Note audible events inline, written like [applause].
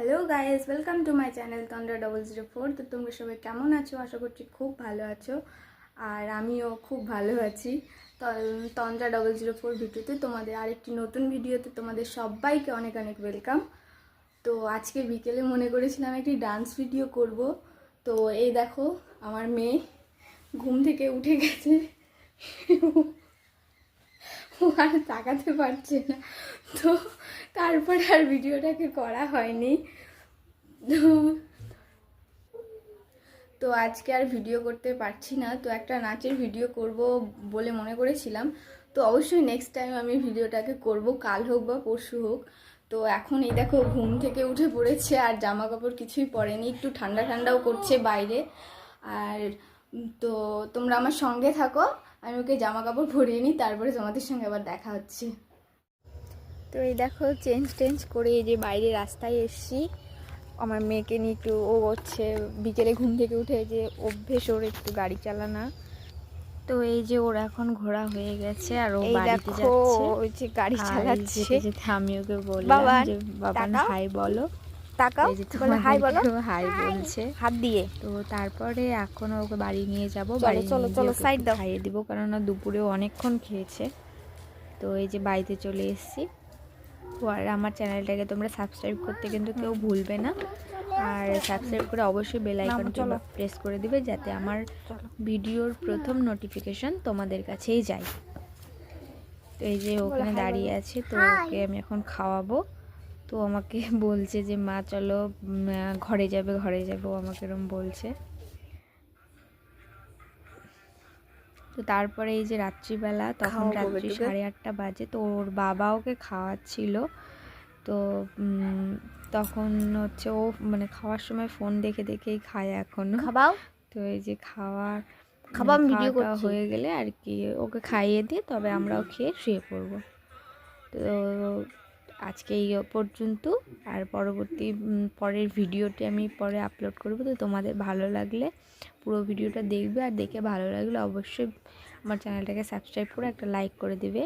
Hello guys welcome to my channel Tandra double zero four তো তোমরা সবাই কেমন আছো? আশা করছি খুব ভালো আছো। আর আমিও খুব ভালো আছি। তন্দ্রা ডবল জিরো ফোর ভিডিওতে তোমাদের আরেকটি নতুন ভিডিওতে তোমাদের সবাইকে অনেক অনেক ওয়েলকাম তো আজকে বিকেলে মনে করেছিলাম একটি ডান্স ভিডিও করব। তো এই দেখো, আমার মেয়ে ঘুম থেকে উঠে গেছে। আর তাকাতে পারছে না। তো তারপরে আর ভিডিওটাকে করা হয়নি। তো তো আজকে আর ভিডিও করতে পারছি না। তো একটা নাচের ভিডিও করব বলে মনে করেছিলাম। তো অবশ্যই নেক্সট টাইম আমি ভিডিওটাকে করব, কাল হোক বা পরশু হোক। তো এখন এই দেখো ঘুম থেকে উঠে পড়েছে আর জামা কাপড় কিছুই পরেনি। একটু ঠান্ডা ঠান্ডাও করছে বাইরে। আর তো তোমরা আমার সঙ্গে থাকো আমি ওকে জামা কাপড় পরিয়ে নিই তারপরে তোমাদের সঙ্গে আবার দেখা হচ্ছে। তো এই দেখো চেঞ্জ টেঞ্জ করে এই যে বাইরে রাস্তায় এসছি। আমার মেয়েকে নিয়ে একটু ও হচ্ছে বিকেলে ঘুম থেকে উঠে যে অভ্যেস ওর একটু গাড়ি চালানা। তো এই যে ওর এখন ঘোরা হয়ে গেছে আর ও বাড়িতে যাচ্ছে। ওই যে গাড়ি চালাচ্ছে। আমি ওকে বললাম যে তাকাও। হাই বলো। তাকাও বলে হাই বলো। [laughs] হাই বলছে। হাত দিয়ে। তো তারপরে এখন ওকে বাড়ি নিয়ে যাব। বাড়ি চলো, চলো, ওকে দাও। খাইয়ে দিব কেননা দুপুরে অনেকক্ষণ খেয়েছে। তো এই যে বাড়িতে চলে এসেছি। আর আমার চ্যানেলটাকে তোমরা সাবস্ক্রাইব করতে কিন্তু কেউ ভুলবে না। আর সাবস্ক্রাইব করে অবশ্যই বেল আইকনটা। প্রেস করে দিবে যাতে আমার ভিডিওর প্রথম নোটিফিকেশন তোমাদের কাছেই যায়। তো এই যে ওখানে দাঁড়িয়ে আছে তো ওকে আমি এখন খাওয়াবো। তো আমাকে [laughs] বলছে যে মা চলো ঘরে যাবে ঘরে যাবে। ও আমাকে এরম বলছে। তো তারপরে এই যে রাত্রিবেলা তখন রাত্রি সাড়ে আটটা বাজে তো ওর বাবা ওকে খাওয়াচ্ছিল। তো তখন হচ্ছে ও মানে খাওয়ার সময় ফোন দেখে দেখেই খায় এখন। খাবাও? তো এই যে খাওয়া খাবার করছি। হয়ে গেলে আর কি ওকে খাইয়ে দিয়ে তবে আমরাও খেয়ে শুয়ে পড়ব। তো আজকে এই পর্যন্ত। আর পরবর্তী পরের ভিডিওটি আমি পরে আপলোড করব। তো তোমাদের ভালো লাগলে পুরো ভিডিওটা দেখবে। আর দেখে ভালো লাগলে অবশ্যই আমার চ্যানেলটাকে সাবস্ক্রাইব করে একটা লাইক করে দিবে।